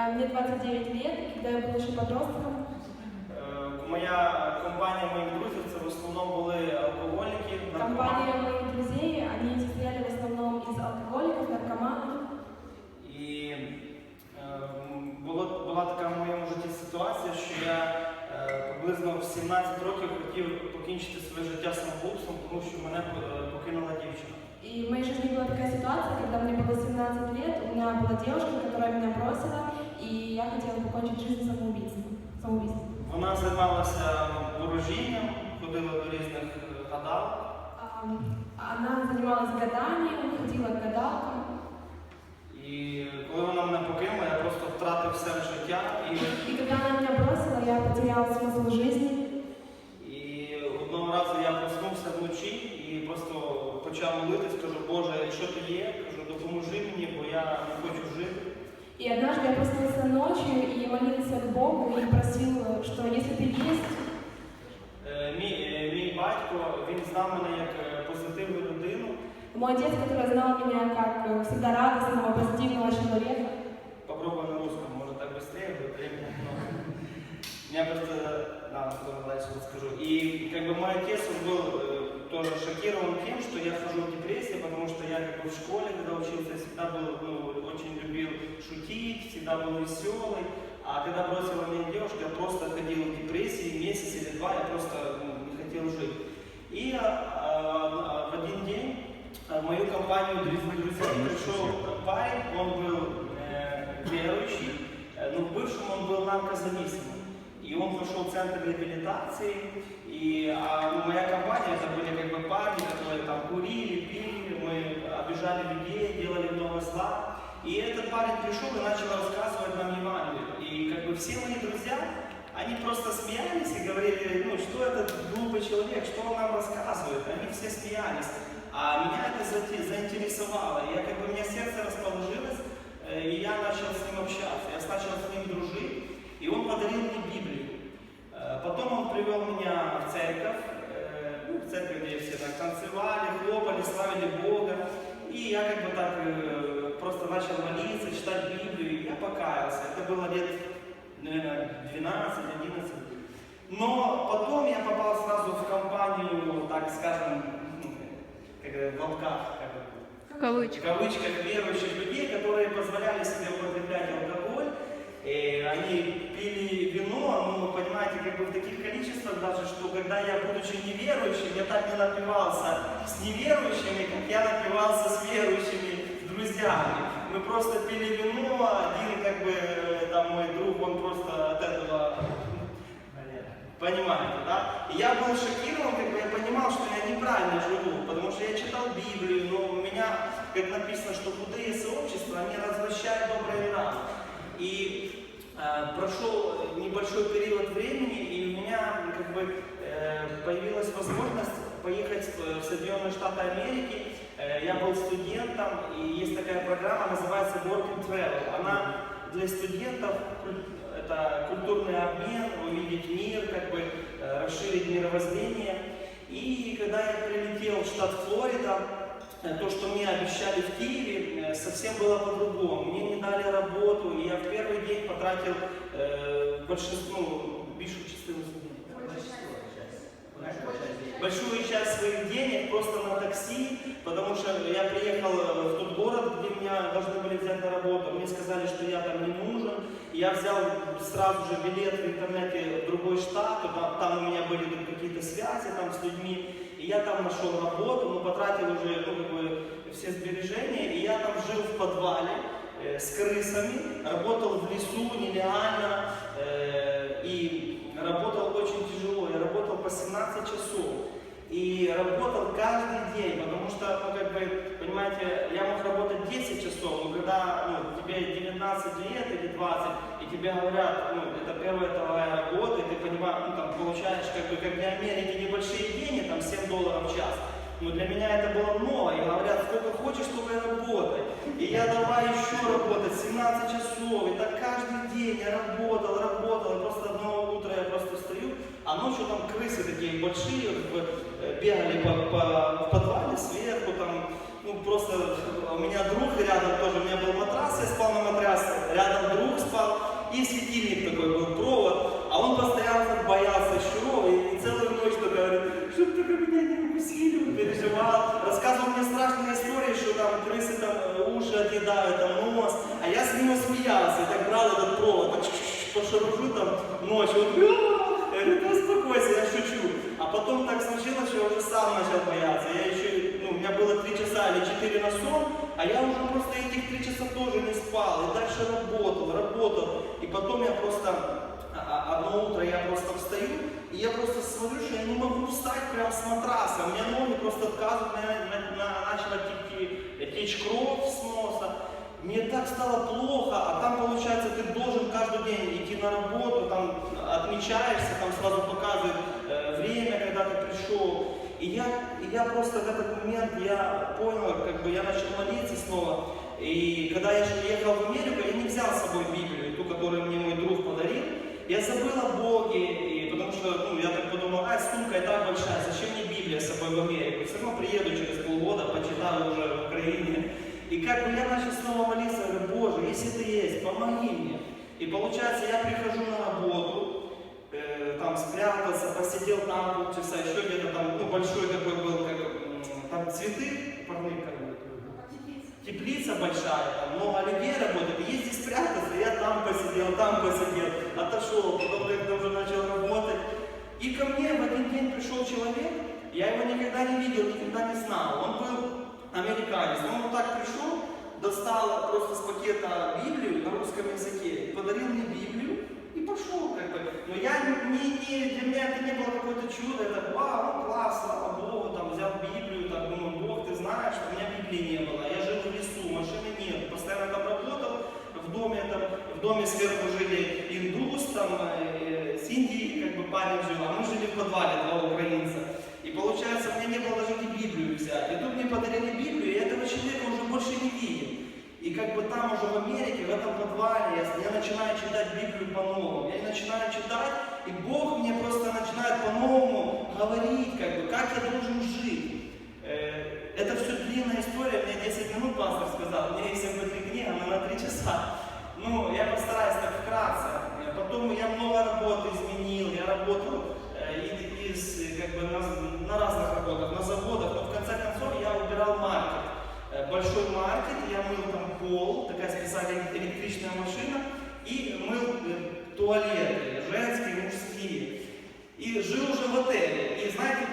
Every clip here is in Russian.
Э, Мне 29 лет, и когда я была еще подростком, Е, Моя компанія моїх друзів це в основному були алкоголіки, наркомани. компания моих друзей, они состояли в основном из алкоголиков, наркоманов. І е, м, було, була така в моєму житті ситуація, що я е, приблизно в 17 років хотів покінчити своє життя самогубством, тому що мене е, покинула дівчина. И в моей жизни была такая ситуация, когда мне было 17 лет, у меня была девушка, которая меня бросила, и я хотела покончить жизнь самоубийством. самоубийством. Вона займалася ворожінням, ходила до різних е, гадалок. Ам, Она занималась гаданием, ходила к гадалкам. І коли вона мене покинула, я просто втратив все життя. І, И когда она меня бросила, я потеряла смысл жизни. і одного разу я проснувся вночі і просто почав молитись, кажу, Боже, якщо ти є, я не хочу жити. И однажды я проснулся ночью и молился к Богу и просил, что если ты есть, Е, Мій, е, мій батько він знав мене як е, позитивну людину. мой отец, который знал меня как э, всегда радостного, позитивного человека, Попробуй на русском, может так быстрее будет времени много. Меня просто, да, потом дальше расскажу. И как бы мой отец, он был э, тоже шокирован тем, что я хожу в депрессии, потому что я как бы в школе, когда учился, всегда был, ну, очень любил шутить, всегда был веселый. А когда бросила меня девушка, я просто ходил в депрессии, месяц или два, я просто ну, не хотел жить. И а, а, в один день а, в мою компанию друзей пришел парень, он был э, верующий, э, но в бывшем он был наркозависимым. И он пошел в центр реабилитации, и а, ну, моя компания, это были как бы парни, которые там курили, пили, мы обижали людей, делали много зла. И этот парень пришел и начал рассказывать нам Евангелие. И как бы все мои друзья, они просто смеялись и говорили, ну что этот глупый человек, что он нам рассказывает. Они все смеялись. А меня это заинтересовало. Я, как бы, у меня сердце расположилось, э, и я начал с ним общаться. Покаялся. Это было лет, наверное, 12-11. Но потом я попал сразу в компанию, так скажем, ну, как в лапках, как В в кавычках. кавычках верующих людей, которые позволяли себе употреблять алкоголь. И они пили вино, ну, понимаете, как бы в таких количествах даже, что когда я, будучи неверующим, я так не напивался с неверующими, как я напивался с верующими друзьями. Мы просто пили вино, один, как бы, э, там, мой друг, он просто от этого Понимаете, да? И я был шокирован, как бы я понимал, что я неправильно живу, потому что я читал Библию, но у меня, как написано, что худые сообщества, они развращают добрые нравы. И э, прошел небольшой период времени, и у меня как бы э, появилась возможность поехать в Соединенные Штаты Америки. Э, я был студентом, и есть такая программа, называется Work and Travel. Она для студентов это культурный обмен, увидеть мир, как бы э, расширить мировоззрение. И когда я прилетел в штат Флорида, э, то, что мне обещали в Киеве, совсем было по-другому. Мне не дали работу, и я в первый день потратил э, большинство, ну, більшу своих денег просто на такси, потому что я приехал э, в тот город, где меня должны были взять на работу. Мне сказали, что я там не нужен. Я взял сразу же билет в интернете в другой штат, там у меня были какие-то связи там с людьми. И я там нашел работу, но потратил уже ну, как бы, все сбережения. И я там жил в подвале э, с крысами, работал в лесу нелегально. э, и работал очень тяжело. Я работал по 17 часов. И работал каждый день, потому что, ну, как бы, понимаете, я мог работать 10 часов, но когда ну, тебе 19 лет или 20, и тебе говорят, ну, это первая твоя работа, и ты понимаешь, ну, там, получаешь, как бы, как для Америки небольшие деньги, там, 7 долларов в час, но для меня это было много, и говорят, сколько хочешь, и работай. И я давай еще работать 17 часов, и так каждый день я работал, работал, и просто одно а ночью там крысы такие большие э, бегали по, по- в подвале сверху, там, ну просто у меня друг рядом тоже, у меня был матрас, было 3 часа или 4 на сон, а я уже просто этих 3 часа тоже не спал. И дальше работал, работал. И потом я просто, а- а- одно утро я просто встаю, и я просто смотрю, что я не могу встать прямо с матраса. У меня ноги просто отказывают, на- на- начала течь кровь с носа. Мне так стало плохо, а там, получается, ты должен каждый день идти на работу, там отмечаешься, там сразу показывают э, время, когда ты пришел. И я, и я просто в этот момент, я понял, как бы я начал молиться снова. И когда я ехал в Америку, я не взял с собой Библию, ту, которую мне мой друг подарил. Я забыл о Боге, и потому что ну, я так подумал, а, сумка и так большая, зачем мне Библия с собой в Америку? Все равно приеду через полгода, почитаю уже в Украине. И как бы я начал снова молиться, говорю, Боже, если ты есть, помоги мне. И получается, я прихожу на работу, там спрятался, посидел там полчаса, еще где-то там, ну, большой такой был, как, там цветы, парник, как бы, теплица большая, там много людей работает, есть здесь спрятаться, я там посидел, там посидел, отошел, потом как-то уже начал работать. И ко мне в один день пришел человек, я его никогда не видел, никогда не знал. Он был американец, он вот так пришел, достал просто с пакета Библию на русском языке, подарил мне Библию и пошел как бы. Но я не, не, для меня это не было какое-то чудо, это вау, ну класс, слава Богу, там взял Библию, так думаю, Бог, ты знаешь, у меня Библии не было, я жил в лесу, машины нет, постоянно там работал, в доме, там, в доме сверху жили индус, там, э, с Индии, как бы парень жил, а мы жили в подвале, два украинца. И получается, у меня не было даже где Библию взять. И тут мне подарили Библию, и этого человека уже больше не видел. И как бы там уже в Америке, в этом подвале, я начинаю читать Библию по-новому. Я начинаю читать, и Бог мне просто начинает по-новому говорить, как бы, как я должен жить. Э, Это все длинная история, мне 10 минут пастор сказал, у меня есть МП3 книга, она на 3 часа. Ну, я постараюсь так вкратце. Э, Потом я много работы изменил, я работал э, и- э, как бы на, на разных работах, на заводах, но в конце концов я убирал маркет. Большой маркет, я мыл там пол, такая специальная электричная машина, и мыл туалеты, женские, мужские. И жил уже в отеле. И знаете,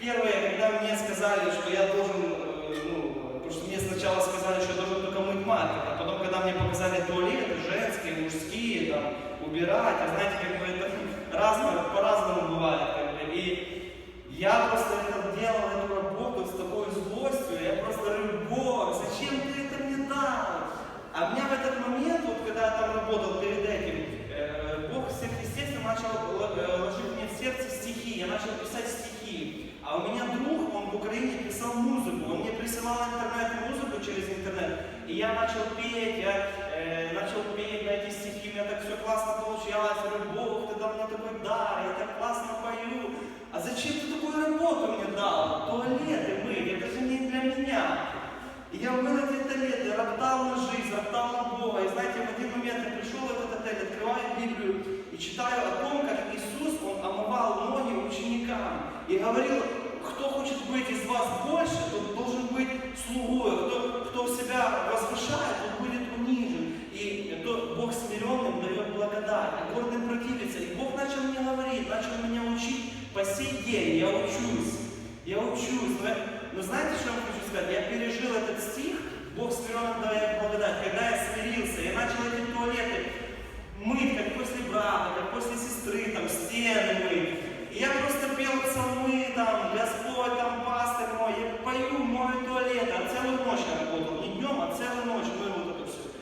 первое, когда мне сказали, что я должен, э, ну, потому что мне сначала сказали, что я должен только мыть маркет, а потом, когда мне показали туалеты, женские, мужские, там, убирать, а знаете, как бы это разно, по-разному бывает, как бы. И я просто это делал, эту работу с такой злостью, я просто говорю, Бог, зачем ты это мне дал? А у меня в этот момент, вот когда я там работал перед этим, э, Бог сверхъестественно начал л- э, ложить мне в сердце стихи, я начал писать стихи. А у меня друг, он в Украине писал музыку, он мне присылал интернет-музыку через интернет, и я начал петь, я э, начал петь на эти стихи, у меня так все классно получалось, говорю, Бог, ты дал мне такой дар, я так классно пою, а зачем ты такую работу мне дал? Туалеты мыть, это же не для меня. И я мыл эти туалеты, роптал на жизнь, роптал на Бога. И знаете, в один момент я пришел в этот отель, открываю Библию и читаю о том, как Иисус, Он омывал ноги ученикам. И говорил, кто хочет быть из вас больше, тот должен быть слугой. Кто, кто себя возвышает, тот будет унижен. И тот Бог смиренным дает благодать, а гордым противится. И Бог начал мне говорить, начал меня учить по сей день. Я учусь. Я учусь. Но, знаете, что я хочу сказать? Я пережил этот стих, Бог смиренным дает благодать. Когда я смирился, я начал эти туалеты мыть, как после брата, как после сестры, там, стены мыть. И я просто пел псалмы, там, Господь, там, пастырь мой, я пою, мою туалет, а целую ночь я работал, не днем, а целую ночь мыл вот это все.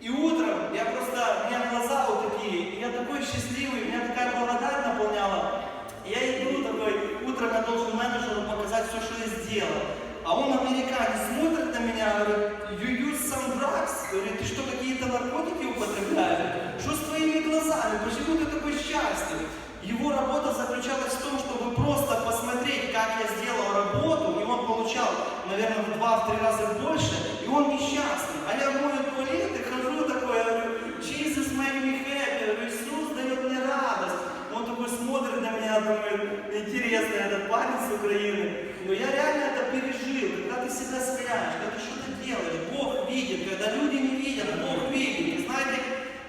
И утром я просто, у меня глаза вот такие, и я такой счастливый, меня такая благодать наполняла. И я иду такой, утром я должен менеджеру показать все, что я сделал. А он, американец, смотрит на меня, говорит, you use some drugs? Говорит, ты что, какие-то наркотики употребляешь? Что с твоими глазами? Почему ты такой счастлив? Его работа заключалась в том, чтобы просто посмотреть, как я сделал работу, и он получал, наверное, в два-три раза больше, и он несчастный. А я говорю, Jesus make me happy,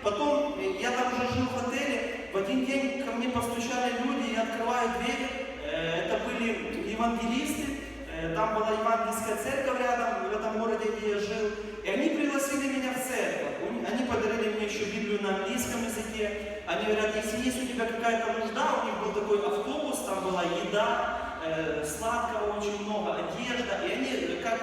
Потом э, я там уже жил в отеле, в один день ко мне постучали люди, я открываю дверь, Э, это были евангелисты, Э, там была евангельская церковь рядом, в этом городе, где я жил, и они пригласили меня в церковь. Они подарили мне еще Библию на английском языке. Они говорят, если есть у тебя какая-то нужда, у них был такой автобус, там была еда, э, сладкого очень много, одежда, и они как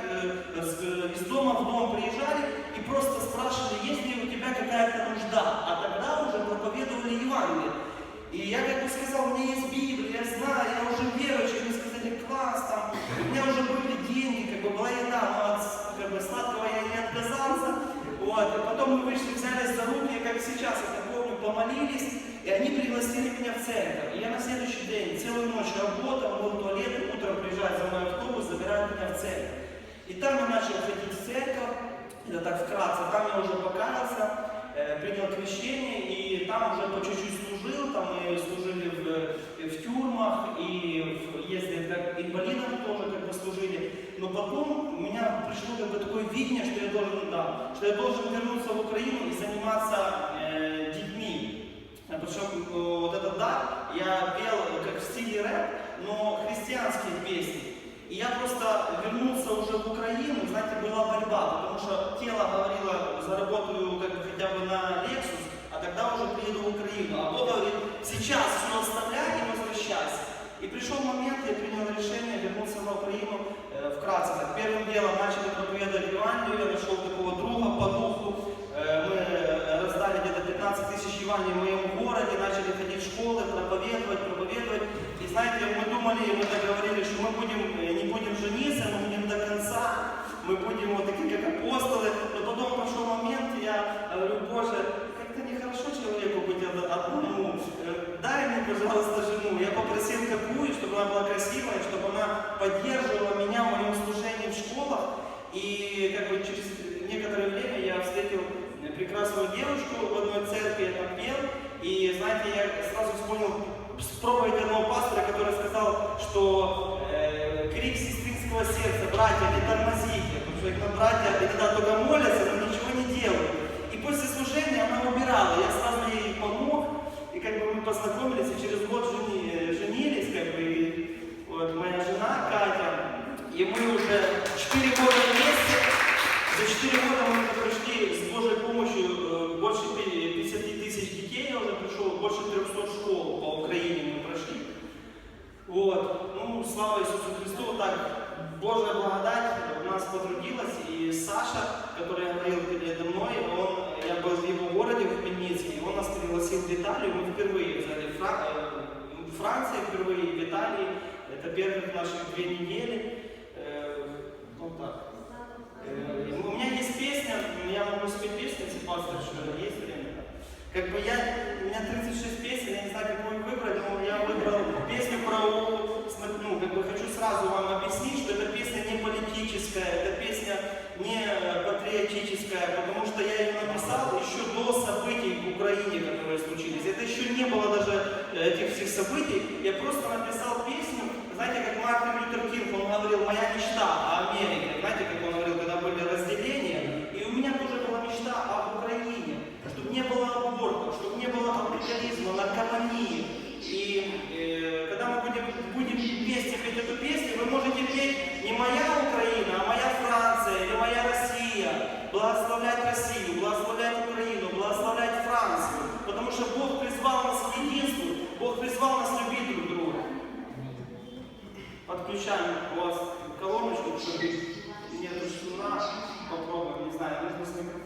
из дома в дом приезжали и просто спрашивали, есть ли у тебя какая-то нужда, а тогда уже проповедовали Евангелие. И я как бы сказал, у меня есть Библия, я знаю, я уже верующий, мне сказали, класс, там, у меня уже были деньги, как бы была еда, но от как бы, сладкого я не отказался. Вот, и потом мы вышли, взялись за руки, как сейчас, это помню, помолились, и они пригласили меня в церковь. И я на следующий день целую ночь работал, был туалет, утром приезжает за мой автобус, забирает меня в церковь. И там я начал ходить в церковь, это так вкратце, там я уже покаялся, э, принял крещение, и там уже по чуть-чуть служил, там мы служили в, в тюрьмах, и ездили как инвалидам тоже как бы служили. Но потом у меня пришло как бы такое видение, что я должен, да, что я должен вернуться в Украину и заниматься э, детьми. А Причем э, вот этот дар я пел э, как в стиле рэп, но христианские песни. И я просто вернулся уже в Украину, знаете, была борьба, потому что тело говорило, заработаю как хотя бы на Lexus, а тогда уже приеду в Украину. А Бог говорит, сейчас все оставляй и возвращайся. И пришел момент, я принял решение вернуться в Украину э, вкратце. Так, первым делом начали проповедовать Евангелие, я нашел такого друга по духу. Э, мы э, раздали где-то 15 Евангелий в моем городе, начали ходить в школы, проповедовать, проповедовать. И знаете, мы думали, мы договорились, что мы будем, э, не будем жениться, мы будем до конца, мы будем вот такие, как апостолы. Но потом пошел момент, и я говорю, Боже, как-то нехорошо человеку быть од- одному. Э, Дай мне, пожалуйста, жену. Я попросил какую, чтобы она была красивая, чтобы она поддерживала меня в моем служении в школах. И как бы через некоторое время я встретил прекрасную девушку в одной церкви, я там пел. И знаете, я сразу вспомнил проповедь одного пастора, который сказал, что э, крик сестринского сердца, братья, не тормозите, потому что иногда братья иногда только молятся, но ничего не делают. И после служения она убирала, я сразу ей помог, и как бы мы познакомились, и через год жени- женились, как бы, и вот моя жена Катя, и мы уже 4 года вместе, за 4 года мы уже пришли с Божьей помощью э, больше пи- 50 тысяч детей, я уже пришел, больше 300 школ по Украине мы прошли. Вот, ну, слава Иисусу Христу, так, Божья благодать у нас потрудилась, и Саша, который говорил передо мной, он, я был в его городе, в Хмельницке, он нас пригласил в Италию, мы впервые взяли Фра- э, Франция впервые, в Италии, это первых наших две недели, Э, вот так. У меня есть песня, я могу спеть песню, если что есть время. Как бы я, у меня 36 песен, я не знаю, какую выбрать, но я выбрал песню про, ну, как бы хочу сразу вам объяснить, что эта песня не политическая, эта песня не э, патриотическая, потому что я ее написал еще до событий в Украине, которые случились. Это еще не было даже э, этих всех событий. Я просто написал песню, знаете, как Мартин Лютер Кинг, он говорил, моя мечта о Америке, знаете, как он говорил, когда были разделения, и у меня тоже была мечта об Украине, чтобы не было абортов, чтобы не было наркомании. И э, когда мы будем, будем вместе петь эту песню, вы можете петь не моя Украина, а моя Франция или моя Россия. Благословлять Россию, благословлять Украину, благословлять Францию. Потому что Бог призвал нас к единству, Бог призвал нас любить друг друга. Подключаем у вас колоночку, чтобы нету шнура. Попробуем, не знаю, нужно с без?